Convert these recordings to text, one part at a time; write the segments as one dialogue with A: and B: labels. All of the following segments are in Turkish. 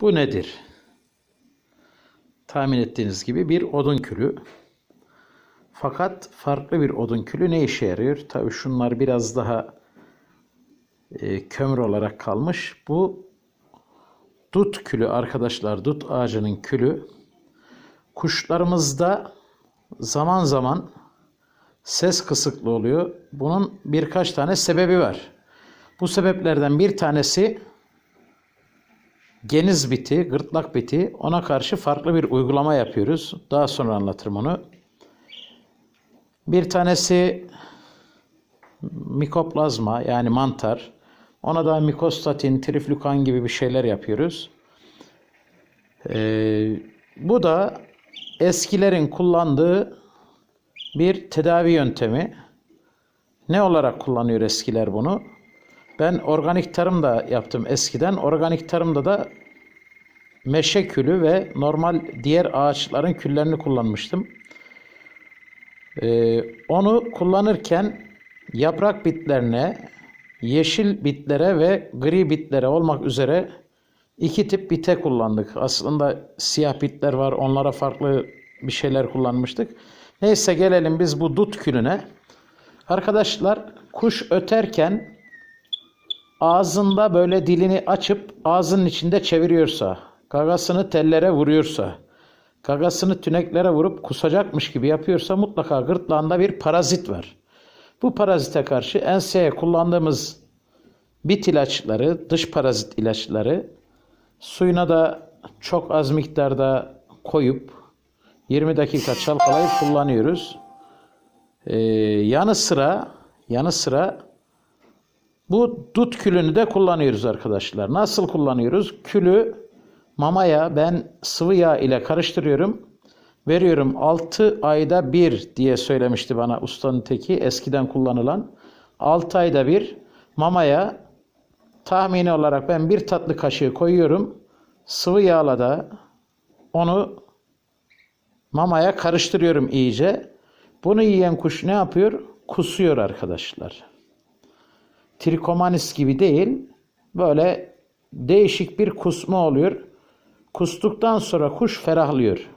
A: Bu nedir? Tahmin ettiğiniz gibi bir odun külü. Fakat farklı bir odun külü ne işe yarıyor? Tabii şunlar biraz daha e, kömür olarak kalmış. Bu dut külü arkadaşlar. Dut ağacının külü. Kuşlarımızda zaman zaman ses kısıklığı oluyor. Bunun birkaç tane sebebi var. Bu sebeplerden bir tanesi geniz biti, gırtlak biti. Ona karşı farklı bir uygulama yapıyoruz. Daha sonra anlatırım onu. Bir tanesi mikoplazma yani mantar. Ona da mikostatin, triflukan gibi bir şeyler yapıyoruz. Ee, bu da eskilerin kullandığı bir tedavi yöntemi. Ne olarak kullanıyor eskiler bunu? Ben organik tarım da yaptım eskiden. Organik tarımda da meşe külü ve normal diğer ağaçların küllerini kullanmıştım. Ee, onu kullanırken yaprak bitlerine, yeşil bitlere ve gri bitlere olmak üzere iki tip bite kullandık. Aslında siyah bitler var, onlara farklı bir şeyler kullanmıştık. Neyse gelelim biz bu dut külüne. Arkadaşlar kuş öterken ağzında böyle dilini açıp ağzının içinde çeviriyorsa, gagasını tellere vuruyorsa, gagasını tüneklere vurup kusacakmış gibi yapıyorsa mutlaka gırtlağında bir parazit var. Bu parazite karşı enseye kullandığımız bit ilaçları, dış parazit ilaçları suyuna da çok az miktarda koyup 20 dakika çalkalayıp kullanıyoruz. Ee, yanı sıra yanı sıra bu dut külünü de kullanıyoruz arkadaşlar. Nasıl kullanıyoruz? Külü mamaya ben sıvı yağ ile karıştırıyorum. Veriyorum 6 ayda bir diye söylemişti bana ustanın teki eskiden kullanılan. 6 ayda bir mamaya tahmini olarak ben bir tatlı kaşığı koyuyorum. Sıvı yağla da onu mamaya karıştırıyorum iyice. Bunu yiyen kuş ne yapıyor? Kusuyor arkadaşlar. Trikomanis gibi değil, böyle değişik bir kusma oluyor. Kustuktan sonra kuş ferahlıyor.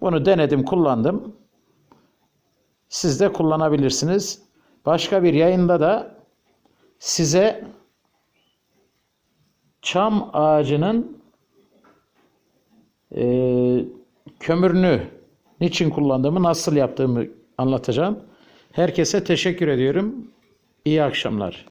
A: Bunu denedim, kullandım. Siz de kullanabilirsiniz. Başka bir yayında da size çam ağacının e, kömürünü niçin kullandığımı, nasıl yaptığımı anlatacağım. Herkese teşekkür ediyorum. İyi akşamlar.